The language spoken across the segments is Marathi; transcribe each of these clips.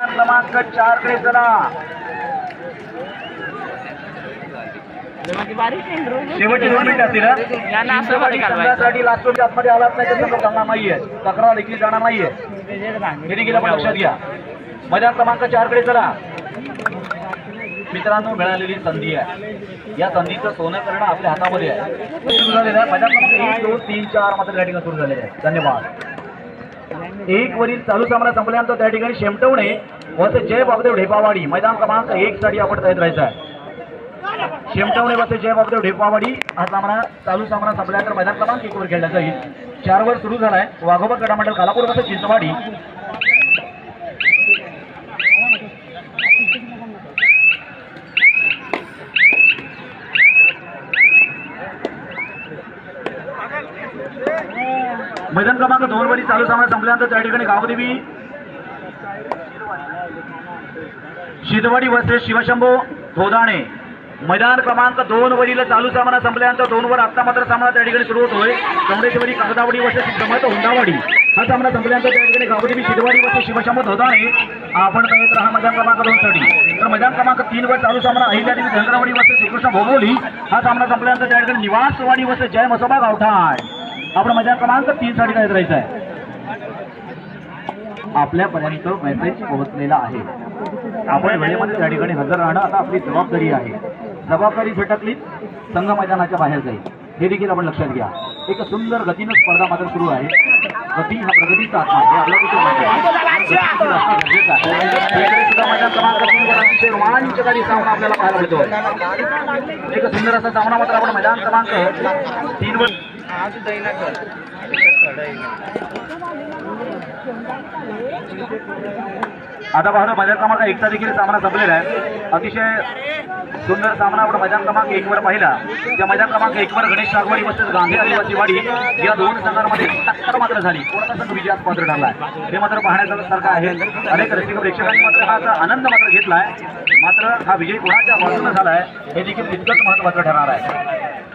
क्रमांक चारकडे चला. शेवटची दोन मिनिटं असतील? यांना असं मध्ये घालवायचं. संघासाठी लास्ट आतमध्ये आलाच नाही संघ चालणार नाहीये. तक्रार देखील जाणार नाहीये. लक्षात घ्या. मैदान क्रमांक चारकडे चला. मित्रांनो मिळालेली संधी आहे. या संधीचं सोनं करणं आपल्या हातामध्ये आहे. सुरू झालेलं आहे. मैदान क्रमांक एक दोन तीन चार मात्र या ठिकाणी सुरू झालेले आहे. धन्यवाद. एक वरील चालू सामना संपल्यानंतर त्या ठिकाणी शेमटवणे वसे जय बाबदेव ढेपावाडी. मैदान क्रमांक एक साठी आपण तयार राहायचा आहे. शेमटवणे वसे जय बाबदेव ढेपावाडी हा सामना चालू सामना संपल्यानंतर मैदान क्रमांक एक वर खेळला जाईल. चार वर सुरू झालाय. वाघोबा क्रीडा कालापूर वसे चिंचवाडी. मैदान क्रमांक दोन वरी चालू सामना संपल्यानंतर त्या ठिकाणी गावदेवी शिदवाडी वसे शिवशंभो धोदाणे. मैदान क्रमांक दोन वरील चालू सामना संपल्यानंतर दोन वर आत्ता मात्र सामना त्या ठिकाणी सुरू होतोय. चौंडेश्वरी कागदावडी वसे सिद्धमत हुंडावाडी. हा सामना संपल्यानंतर त्या ठिकाणी गावदेवी शिदवाडी वसे शिवशंभो धोदाणे. आपण तयार हा मैदान क्रमांक दोन साठी. तर मैदान क्रमांक तीन वर चालू सामना अहिल्यादेवी धनगरवाडी वसे श्रीकृष्ण भोगोली हा सामना संपल्यानंतर त्या ठिकाणी निवासवाडी वसे जय मसोबा गावठाण. आपण माझ्या क्रमांक तीन साठी काय करायचं आहे? आपल्यापर्यंत मेसेज पोहोचलेला आहे. आपण वेळेमध्ये त्या ठिकाणी हजर राहणं आता आपली जबाबदारी आहे. जबाबदारी झटकली संघ मैदानाच्या बाहेर जाईल. हे देखील आपण लक्षात घ्या. एक सुंदर गतीनं स्पर्धा मात्र सुरू आहे. गती हा प्रगतीचा आत्मा हे आपल्या कुठे मैदान रोमांचकारी सामना आपल्याला पाहायला मिळतो एक सुंदर असा सामना मात्र आपण मैदान क्रमांक तीनवर आता पाहतो मैदान क्रमांक एकचा देखील सामना संपलेला आहे. अतिशय सुंदर सामना आपण मैदान क्रमांक एक वर पाहिला. या मैदान क्रमांक एक वर गणेश नागवाडी तसेच गांधी आदिवासी वाडी. या दोन संघांमध्ये टक्कर मात्र झाली. कोणता संघ विजयास पात्र ठरला हे मात्र पाहण्यासारखं आहे. अनेक रसिक प्रेक्षकांनी मात्र हा आनंद मात्र घेतलाय. मात्र हा विजय कोणाच्या बाजूने आहे हे देखील तितकंच महत्वाचं ठरणार आहे.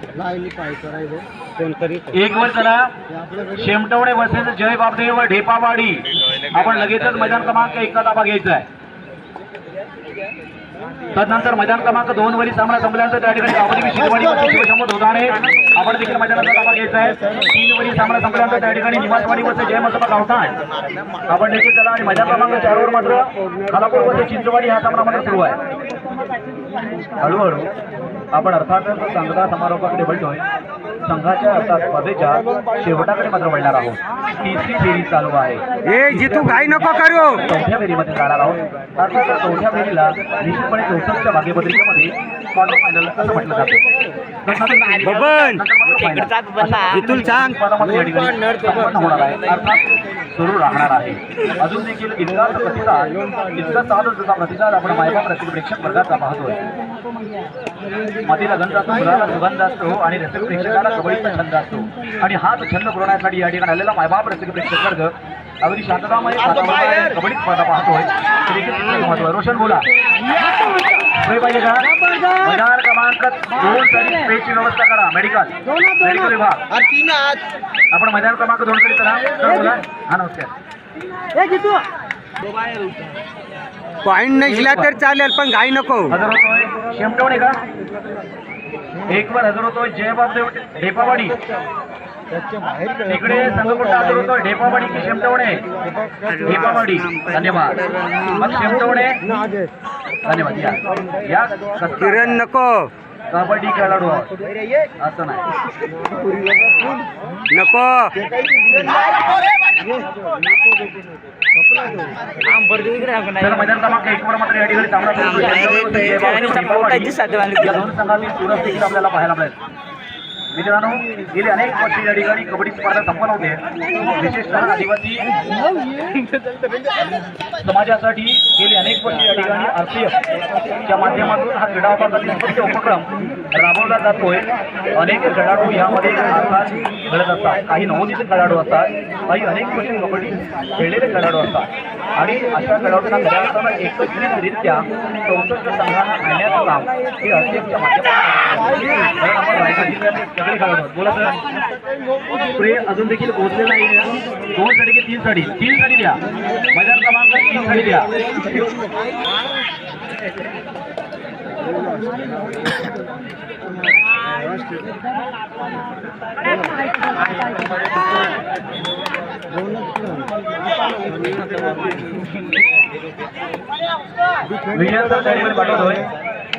एक वर चला. शेमटवणे बसेल जय बापदेव ढेपावाडी. आपण लगेचच मैदान क्रमांक एकचा ताबा घ्यायचा आहे. तदनंतर मैदान क्रमांक दोन वरील सामना संपल्यानंतर त्या ठिकाणी गावदेवी शिरवाडी व शिवशंभू धोदाणे आपण देखील मैदानाचा ताबा घ्यायचा आहे. तीन वरील सामना संपल्यानंतर त्या ठिकाणी निवासवाडी वसे जय मसोबा गावठाण. आपण देखील चला आणि मैदान क्रमांक चारवर मात्र खालापूर वसे चिंचवाडी हा सामना मात्र सुरू आहे. हळूहळू. आपण अर्थातच संघा समारोपाकडे वळतोय. संघाच्या अर्थात स्पर्धेच्या शेवटाकडे मात्र वळणार आहोत. तिसरी फेरी चालू आहे. ए जितू घाई नको करू. चौथ्या फेरीमध्ये जाणार आहोत. अर्थात चौथ्या फेरीला निश्चितपणे चौसष्टच्या भाग्यपत्रिकेमध्ये क्वार्टर फायनल असं म्हटलं जातं. बबन. जितूल सांग. होणार आहे. अर्थात सुरू राहणार आहे. अजून देखील इतकाच प्रतिसाद इतका चालू जसा प्रतिसाद आपण रसिक प्रेक्षक वर्गाचा पाहतोय. मातीला गंध असतो मुलाला सुगंध असतो आणि रसिक प्रेक्षकाला कबड्डीचा छंद असतो आणि हाच छंद पुरवण्यासाठी या ठिकाणी आलेला मायबाप रसिक प्रेक्षक वर्ग अगदी शांततामय कबड्डी स्पर्धा पाहतोय. तर आहे. रोशन बोला. सोय पाहिजे का? मैदान क्रमांक दोन व्यवस्था करा. मेडिकल. मेडिकल विभाग. आपण मैदान क्रमांक दोन सर बोला. हा नमस्कार. पॉइंट नसला तर चालेल पण घाई नको. हजर होतोय. शेमटवणे का? एक वर हजर होतोय जयबाबदेव ढेपावाडी. इकडे संघकुंड हजर होतोय ढेपावाडी की शेमटवणे? ढेपावाडी. धन्यवाद. मग शेमटवणे? धन्यवाद. या. या किरण नको. कबड्डी खेळाडू. असं नाही. नको. चुरस देखील आपल्याला पाहायला मिळेल मित्रांनो गेली अनेक वर्ष या ठिकाणी कबड्डी स्पर्धा संपन्न होते. विशेषतः आदिवासी समाजासाठी गेली अनेक वर्ष या ठिकाणी आर पी एफच्या माध्यमातून हा क्रीडा विभागातील उपक्रम राबवला जातोय. अनेक खेळाडू यामध्ये घडत असतात. काही नवोदित खेळाडू असतात काही अनेक वर्ष कबड्डी खेळलेले खेळाडू असतात. आणि अशा खेळाडूंना खऱ्या असताना एकत्रितरित्या चौसष्ट संघांना आणण्याचं काम हे आरपीएफच्या माध्यमातून आपण रायगड जिल्ह्यातले सगळे खेळाडू आहोत. बोला सर. स्प्रे अजून देखील पोहोचले नाही दोन साडी की तीन साडी. तीन साडी द्या. मैदान क्रमांक तीन साडी द्या. विजय सर त्या पाठवतोय.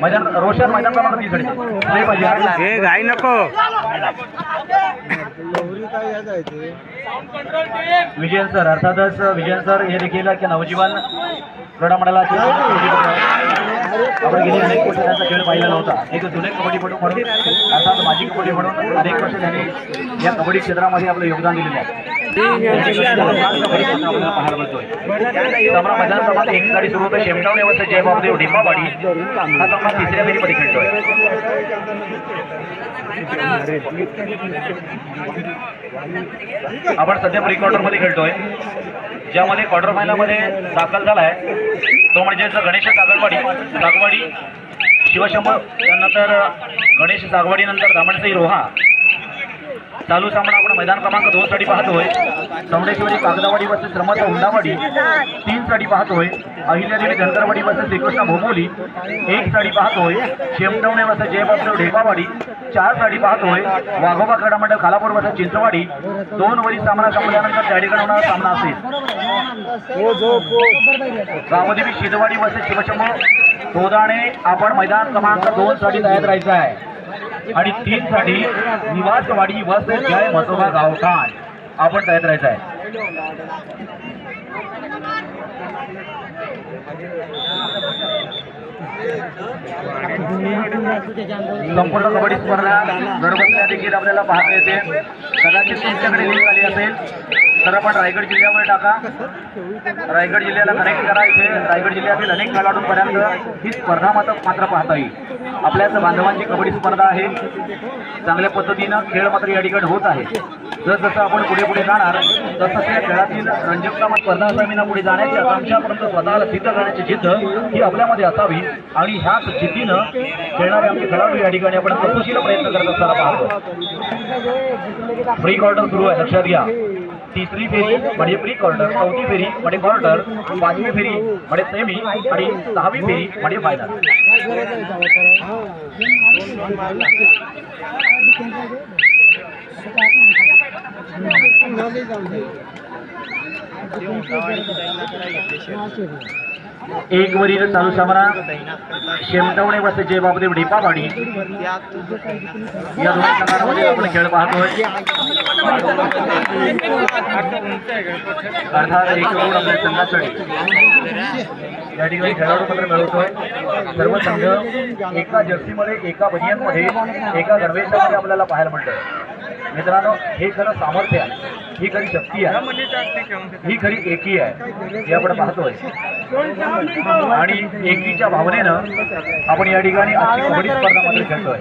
मैदान रोशन मैदान तीन साठी स्प्रे पाहिजे. हे घाई नको. विजयन सर अर्थातच विजयन सर हे देखील की नवजीवन क्रीडा मंडळाचे आपण गेली अनेक वर्ष त्यांचा खेळ पाहिलेला होता एक जुने कबड्डीपटू म्हणून अर्थात माजी कबड्डी म्हणून अनेक वर्ष त्यांनी या कबड्डी क्षेत्रामध्ये आपलं योगदान दिलेलं आहे. आपल्याला एक गाडी सुरू होतं शेमटावणे वरचं जयबाबदेव डिंबावाडी हा सामना तिसऱ्या फेरीमध्ये खेळतोय आपण सध्या प्री क्वार्टरमध्ये खेळतोय. ज्यामध्ये क्वार्टर फायनलमध्ये दाखल झालाय तो म्हणजे गणेश कागलवाडी. सागवाडी शिवशंभर त्यानंतर गणेश सागवाडी नंतर रोहा. चालू सामना आपण मैदान क्रमांक दोन साठी पाहतोय. चौंडेश्वरी कागदावाडी वर्सेस श्रमत हुंडावाडी तीन साठी पाहतोय. अहिल्यादेवी धनकरवाडी वर्सेस श्रीकृष्ण भोमोली एक साडी पाहतोय. शेमटवणे वर्सेस जयबाबराव ढेपावाडी चार साडी पाहतोय. वाघोबा क्रीडा मंडळ खालापूर वर्सेस चिंचवाडी दोन वरी सामना संपल्यानंतर त्या ठिकाणी होणारा सामना असेल. रामदेवी शिदवाडी वर्सेस शिवशंभू. गोदाणे आपण मैदान क्रमांक दोन साठी तयार राहायचं आहे. आणि तीन साठी निवासवाडी वस जय मसोबा गावठाण. आपण तयार राहायचं आहे संपूर्ण कबड्डी स्पर्धा घरबसल्या देखील आपल्याला पाहता येते. कदाचित तुमच्याकडे लिंक आली असेल. तर आपण रायगड जिल्ह्यावर टाका. रायगड जिल्ह्याला कनेक्ट करा इथे. रायगड जिल्ह्यातील अनेक खेळाडूंपर्यंत ही स्पर्धा मात्र मात्र पाहता येईल. आपल्याच बांधवांची कबड्डी स्पर्धा आहे. चांगल्या पद्धतीनं खेळ मात्र या ठिकाणी होत आहे. जसजसं आपण पुढे पुढे जाणार तसं त्या खेळातील रंजकता स्पर्धा असामीना पुढे जाण्याची आकांक्षा स्वतःला सिद्ध करण्याची जिद्द ही आपल्यामध्ये असावी. आणि ह्याच जिद्दीनं खेळणारे आमचे खेळाडू या ठिकाणी आपण कसोशीला प्रयत्न करत असताना पाहतो. प्री क्वार्टर सुरू आहे. लक्षात घ्या. तिसरी फेरी म्हणजे प्री क्वार्टर चौथी फेरी म्हणजे क्वार्टर पाचवी फेरी म्हणजे सेमी आणि सहावी फेरी म्हणजे फायनल एक वरील चालू सामना. शेमटवणे वसे जयबाबदेव ढेपावाडी या दोन संघांमध्ये आपण खेळ पाहतोय. अर्थात एक करोड आपल्या संघासाठी. या ठिकाणी खेळाडू पत्र मिळवतोय. सर्व संघ एका जर्सीमध्ये एका बनियनमध्ये एका गणवेशामध्ये आपल्याला पाहायला मिळतं मित्रांनो हे खरं सामर्थ्य आहे. ही खरी शक्ती आहे. ही खरी एकी आहे. हे आपण पाहतोय. आणि एकीच्या भावनेनं आपण या ठिकाणी कबड्डी स्पर्धा मात्र खेळतोय.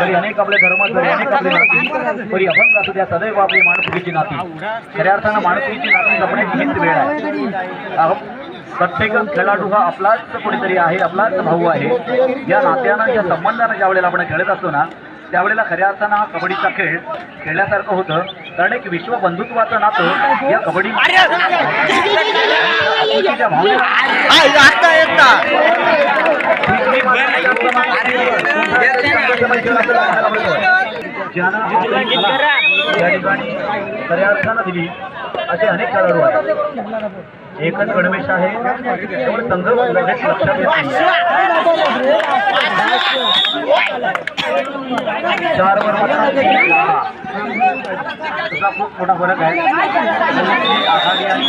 तरी अनेक आपल्या धर्मात जरी अनेक आपले नाती तरी अभंग असू द्या सदैव आपली माणसुकीची नाती. खऱ्या अर्थानं माणसुकीची नाती जपण्याची हीच वेळ आहे. प्रत्येक खेळाडू हा आपलाच कोणीतरी आहे आपलाच भाऊ आहे. या नात्यानं या संबंधानं ज्या वेळेला आपण खेळत असतो ना त्यावेळेला खऱ्या अर्थानं हा कबड्डीचा खेळ खेळण्यासारखं होतं कारण एक विश्व बंधुत्वाचं नातं या कबड्डी ज्यानं खऱ्या अर्थानं दिली असे अनेक खेळाडू आहेत. एकच गणवेश आहे. त्यामुळे संघ लगेच लक्षात येत चार वर खूप मोठा फरक आहे. आघाडी आणि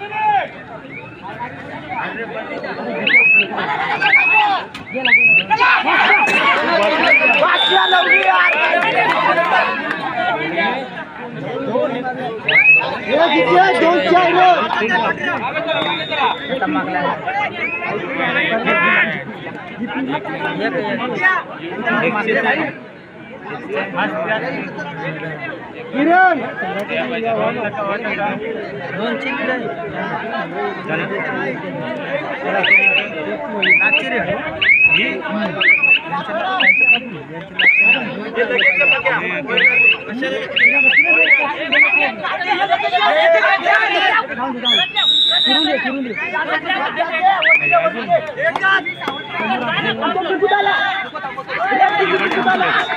फिरून दे Yeah.